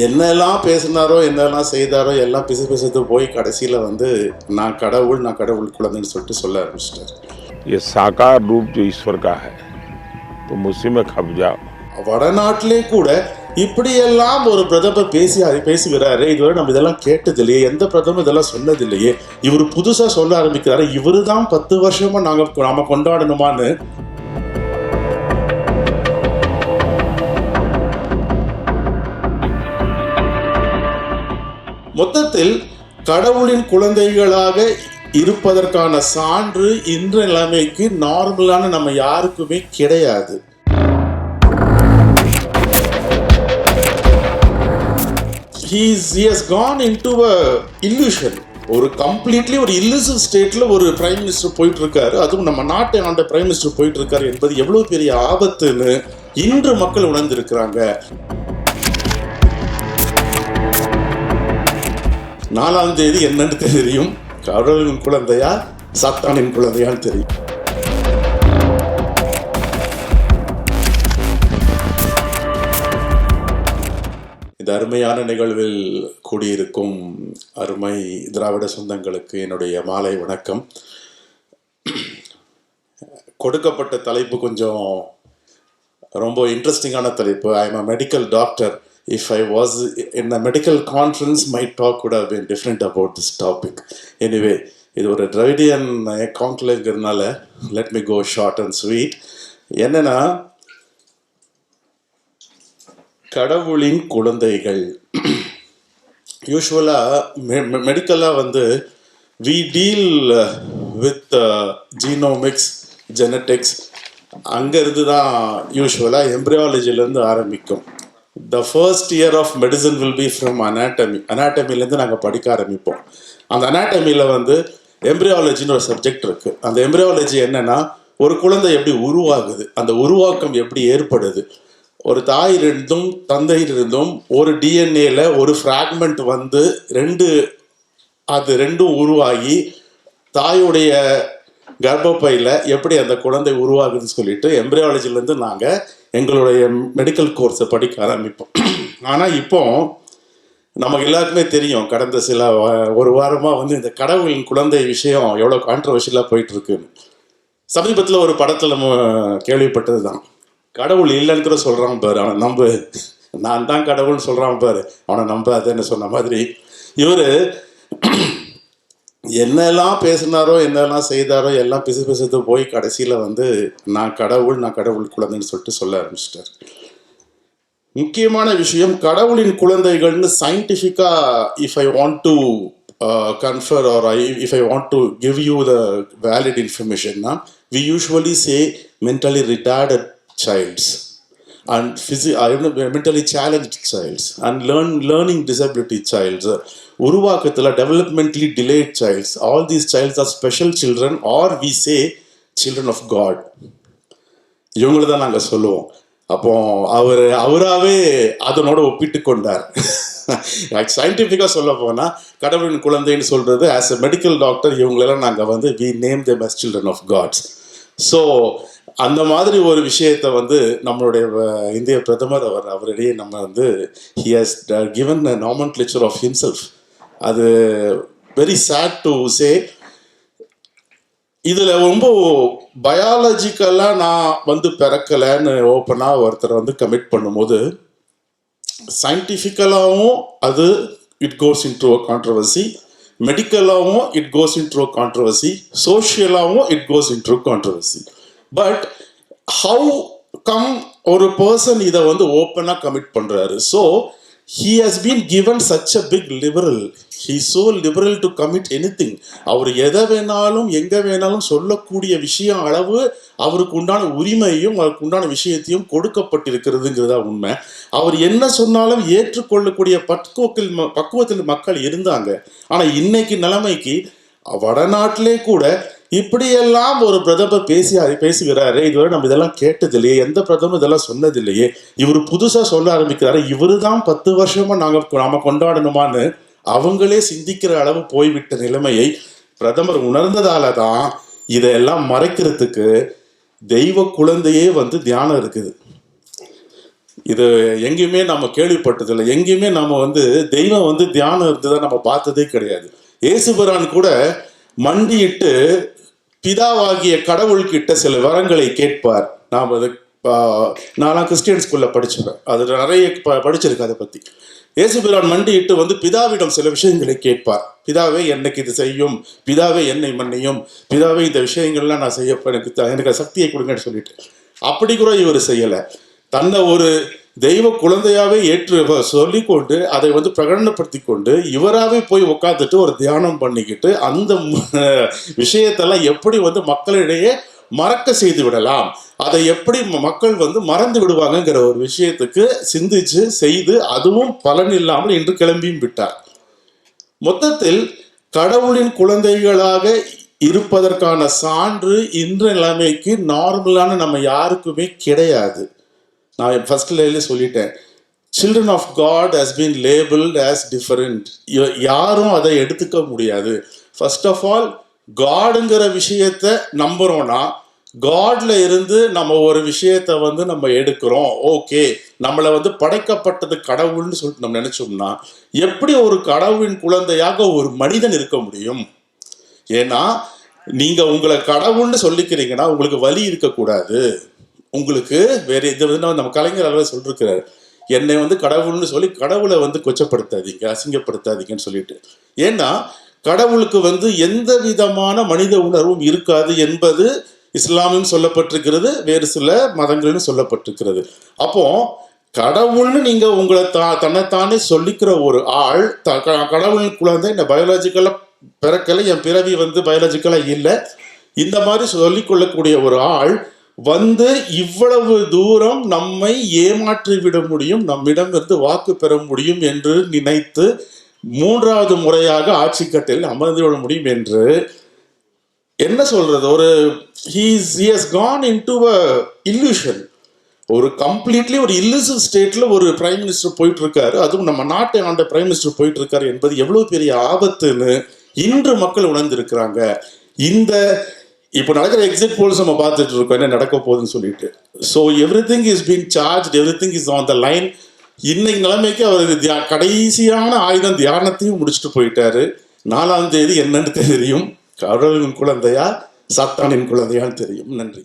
என்னெல்லாம் பேசினாரோ என்னெல்லாம் செய்தாரோ எல்லாம் பிசு பிசுத்து போய் கடைசியில் வந்து நான் கடவுள் நான் கடவுள் குழந்தைன்னு சொல்லிட்டு சொல்ல ஆரம்பிச்சிட்டார் ये साकार रूप जो ईश्वर का है तुम उसी में खप जाओ வடநாட்டிலே கூட இப்படியெல்லாம் ஒரு பிரதமர் பேசி பேசுகிறாரு இதுவரை நம்ம இதெல்லாம் கேட்டது இல்லையே எந்த பிரதமர் இதெல்லாம் சொன்னது இல்லையே இவர் புதுசா சொல்ல ஆரம்பிக்கிறாரு இவரு தான் பத்து வருஷமா நாங்க நாம கொண்டாடணுமான்னு மொத்தத்தில் கடவுளின் குழந்தைகளாக இருப்பதற்கான சான்று இன்ற நிலைமைக்கு நார்மலான நம்ம யாருக்குமே கிடையாது. He's he gone in into a illusion. ஒரு கம்ப்ளீட்லி ஒரு இல்லுசிவ் ஸ்டேட்ல ஒரு பிரைம் மினிஸ்டர் போயிட்டு இருக்காரு அதுவும் நம்ம நாட்டை ஆண்ட பிரைம் மினிஸ்டர் போயிட்டு இருக்காரு என்பது எவ்வளவு பெரிய ஆபத்துன்னு இன்று மக்கள் உணர்ந்திருக்கிறாங்க. நாலாம் தேதி என்னன்னு தெரியும். கடவுளின் குழந்தையா? சாத்தானின் குழந்தையான்னு தெரியும். இந்த அருமையான நிகழ்வில் கூடியிருக்கும் அருமை திராவிட சொந்தங்களுக்கு என்னுடைய மாலை வணக்கம். கொடுக்கப்பட்ட தலைப்பு கொஞ்சம் ரொம்ப இன்ட்ரெஸ்டிங்கான தலைப்பு. I am a medical doctor if I was in a medical conference my talk would have been different about this topic. Anyway இது ஒரு டிரைடியன் அக்கௌண்ட்லங்கிறதுனால let me go short and sweet என்னன்னா கடவுளின் குழந்தைகள். யூஸ்வலாக மெடிக்கலாக வந்து we deal with genomics genetics அங்கேருந்து தான் யூஸ்வலாக எம்ப்ரியாலஜிலேருந்து ஆரம்பிக்கும். The first year of medicine will be from anatomy அனாட்டமிலேருந்து நாங்கள் படிக்க ஆரம்பிப்போம். அந்த அனாட்டமியில் வந்து எம்ப்ரியாலஜின்னு ஒரு சப்ஜெக்ட் இருக்குது அந்த எம்ப்ரியாலஜி என்னென்னா ஒரு குழந்தை எப்படி உருவாகுது அந்த உருவாக்கம் எப்படி ஏற்படுது? ஒரு தாயிலிருந்தும் தந்தையிலிருந்தும் ஒரு டிஎன்ஏல ஒரு ஃப்ராக்மெண்ட் வந்து ரெண்டு அது ரெண்டும் உருவாகி தாயுடைய கர்ப்பப்பையில் எப்படி அந்த குழந்தை உருவாகுதுன்னு சொல்லிட்டு எம்ப்ரியாலஜிலேருந்து நாங்கள் எங்களுடைய மெடிக்கல் கோர்ஸை படிக்க ஆரம்பிப்போம். ஆனால் இப்போ நமக்கு எல்லாருக்குமே தெரியும் கடந்த சில ஒரு வாரமாக வந்து இந்த கடவுளின் குழந்தை விஷயம் எவ்வளோ கான்ட்ரவர்ஷியலாக போயிட்டு இருக்குன்னு சமீபத்தில் ஒரு படத்தில் நம்ம கேள்விப்பட்டது தான் கடவுள் இல்லைன்னு கூட சொல்கிறான் பாரு அவனை நம்பு. நான் தான் கடவுள்னு சொல்கிறான் பாரு அவனை நம்பாதேன்னு சொன்ன மாதிரி இவர் என்னெல்லாம் பேசினாரோ என்னெல்லாம் செய்தாரோ எல்லாம் பிசு பிசுத்து போய் கடைசியில் வந்து நான் கடவுள் நான் கடவுள் குழந்தைன்னு சொல்லிட்டு சொல்ல ஆரம்பிச்சிட்டார். முக்கியமான விஷயம் கடவுளின் குழந்தைகள்னு சயின்டிஃபிக்காக if I want to confer or I if I want to give you the valid இன்ஃபர்மேஷன்னா we usually say mentally retarded childs and fizzy mentally challenge childs and learn learning disability childs உருவாக்கத்தில் developmentally delayed childs all these childs are special children or we say children of God இவங்கள தான் நாங்கள் சொல்லுவோம். அப்போ அவர் அவராகவே அதனோட ஒப்பிட்டு கொண்டார். சயின்டிஃபிக்காக சொல்ல போனால் கடவுளின் குழந்தைன்னு சொல்கிறது ஆஸ் எ மெடிக்கல் டாக்டர் இவங்களெல்லாம் நாங்கள் வந்து we name them as children of gods so அந்த மாதிரி ஒரு விஷயத்தை வந்து நம்மளுடைய இந்திய பிரதமர் அவர் அவரிடையே நம்ம வந்து he has given a name of himself அது வெரி சேட் டு சே இதில் ரொம்ப பயாலஜிக்கலாக நான் வந்து பிறக்கலைன்னு ஓப்பனாக ஒருத்தர் வந்து கமிட் பண்ணும்போது சயின்டிஃபிக்கலாகவும் அது it goes in to a controversy மெடிக்கலாகவும் it goes in to a controversy சோஷியலாகவும் it goes in to controversy but how come ஒரு பர்சன் இதை வந்து ஓப்பனாக கமிட் பண்ணுறாரு so he has been given such a big liberal he so liberal to commit any அவர் எதை வேணாலும் எங்கே வேணாலும் சொல்லக்கூடிய விஷயம் அளவு அவருக்கு உண்டான உரிமையும் அவருக்கு உண்டான விஷயத்தையும் கொடுக்கப்பட்டிருக்கிறதுங்கிறதா உண்மை. அவர் என்ன சொன்னாலும் ஏற்றுக்கொள்ளக்கூடிய பக்குவத்தில் ம- பக்குவத்தில் மக்கள் இருந்தாங்க. ஆனால் இன்னைக்கு நிலைமைக்கு வடநாட்டிலே கூட இப்படியெல்லாம் ஒரு பிரதமர் பேசி பேசுகிறாரு இதுவரை நம்ம இதெல்லாம் கேட்டதில்லையே எந்த பிரதமர் இதெல்லாம் சொன்னதில்லையே இவர் புதுசா சொல்ல ஆரம்பிக்கிறாரு இவரு தான் பத்து வருஷமா நாங்க நாம கொண்டாடணுமான்னு அவங்களே சிந்திக்கிற அளவு போய்விட்ட நிலைமையை பிரதமர் உணர்ந்ததால தான் இதையெல்லாம் மறைக்கிறதுக்கு தெய்வ குழந்தையே வந்து தியானம் இருக்குது. இது எங்கேயுமே நம்ம கேள்விப்பட்டதில்லை எங்கேயுமே நம்ம வந்து தெய்வம் வந்து தியானம் இருந்ததை நம்ம பார்த்ததே கிடையாது. ஏசுபிரான் கூட மண்டியிட்டு பிதாவாகிய கடவுள்கிட்ட சில வரங்களை கேட்பார். நாம் அது நான்லாம் கிறிஸ்டியன் ஸ்கூலில் படிச்சிருக்கேன் அது நிறைய ப- படிச்சிருக்கேன் அதை பற்றி இயேசுபிரான் மண்டியிட்டு வந்து பிதாவிடம் சில விஷயங்களை கேட்பார். பிதாவே என்னைக்கு இது செய்யும்? பிதாவே என்னை மன்னியும்? பிதாவே இந்த விஷயங்கள்லாம் நான் செய்ய எனக்கு எனக்கு சக்தியை கொடுங்கன்னு சொல்லிட்டு. அப்படி கூட இவர் செய்யலை. தன்னை ஒரு தெய்வ குழந்தையாவே ஏற்று சொல்லிக்கொண்டு அதை வந்து பிரகடனப்படுத்தி கொண்டு இவராகவே போய் உட்காந்துட்டு ஒரு தியானம் பண்ணிக்கிட்டு அந்த விஷயத்தெல்லாம் எப்படி வந்து மக்களிடையே மறக்க செய்து விடலாம் அதை எப்படி ம- மக்கள் வந்து மறந்து விடுவாங்கங்கிற ஒரு விஷயத்துக்கு சிந்திச்சு செய்து அதுவும் பலன் இல்லாமல் இன்று கிளம்பியும் விட்டார். மொத்தத்தில் கடவுளின் குழந்தைகளாக இருப்பதற்கான சான்று இன்று நிலைமைக்கு நார்மலான நம்ம யாருக்குமே கிடையாது. நான் ஃபர்ஸ்ட்ல சொல்லிட்டேன். Children of God has been labelled as different யாரும் அதை எடுத்துக்க முடியாது. ஃபர்ஸ்ட் ஆஃப் ஆல் காடுங்கிற விஷயத்தை நம்புகிறோன்னா காட்ல இருந்து நம்ம ஒரு விஷயத்தை வந்து நம்ம எடுக்கிறோம். ஓகே நம்மளை வந்து படைக்கப்பட்டது கடவுள்னு சொல்லிட்டு நம்ம நினைச்சோம்னா எப்படி ஒரு கடவுளின் குழந்தையாக ஒரு மனிதன் இருக்க முடியும்? ஏன்னா நீங்க உங்களை கடவுள்னு சொல்லிக்கிறீங்கன்னா உங்களுக்கு வலி இருக்கக்கூடாது. உங்களுக்கு வேற இது வந்து நம்ம கலைஞர் அளவில் சொல்லிருக்கிறாரு என்னை வந்து கடவுள்னு சொல்லி கடவுளை வந்து கொச்சப்படுத்தாதீங்க அசிங்கப்படுத்தாதீங்கன்னு சொல்லிட்டு. ஏன்னா கடவுளுக்கு வந்து எந்த விதமான மனித உணர்வும் இருக்காது என்பது இஸ்லாமியும் சொல்லப்பட்டிருக்கிறது வேறு சில மதங்களும் சொல்லப்பட்டிருக்கிறது. அப்போ கடவுள்னு நீங்க உங்களை தா தன்னைத்தானே சொல்லிக்கிற ஒரு ஆள் த- க- குழந்தை இந்த பயாலஜிக்கலா பிறக்கலை என் பிறவி வந்து பயாலஜிக்கலா இல்லை. இந்த மாதிரி சொல்லிக்கொள்ளக்கூடிய ஒரு ஆள் வந்து இவ்வளவு தூரம் நம்மை ஏமாற்றிவிட முடியும் நம்மிடமிருந்து வாக்கு பெற முடியும் என்று நினைத்து மூன்றாவது முறையாக ஆட்சி கட்டில் அமர்ந்து விட முடியும் என்று என்ன சொல்றது? ஒரு he's he's gone in to a illusion. ஒரு கம்ப்ளீட்லி ஒரு இல்லிசிவ் ஸ்டேட்ல ஒரு பிரைம் மினிஸ்டர் போயிட்டு இருக்காரு அதுவும் நம்ம நாட்டை ஆண்ட பிரைம் மினிஸ்டர் போயிட்டு இருக்காரு என்பது எவ்வளவு பெரிய ஆபத்துன்னு இன்று மக்கள் உணர்ந்திருக்கிறாங்க. இந்த இப்போ நடக்கிற எக்ஸிட் போல்ஸ் நம்ம பார்த்துட்டு இருக்கோம் என்ன நடக்க போகுதுன்னு சொல்லிட்டு. So everything is been charge everything is on the line இன்னைக்கு நிலைமைக்கு அவர் தியா கடைசியான ஆயுதம் தியானத்தையும் முடிச்சுட்டு போயிட்டாரு. நாலாம் தேதி என்னன்னு தெரியும். கடவுளின் குழந்தையா சாத்தானின் குழந்தையான்னு தெரியும். நன்றி.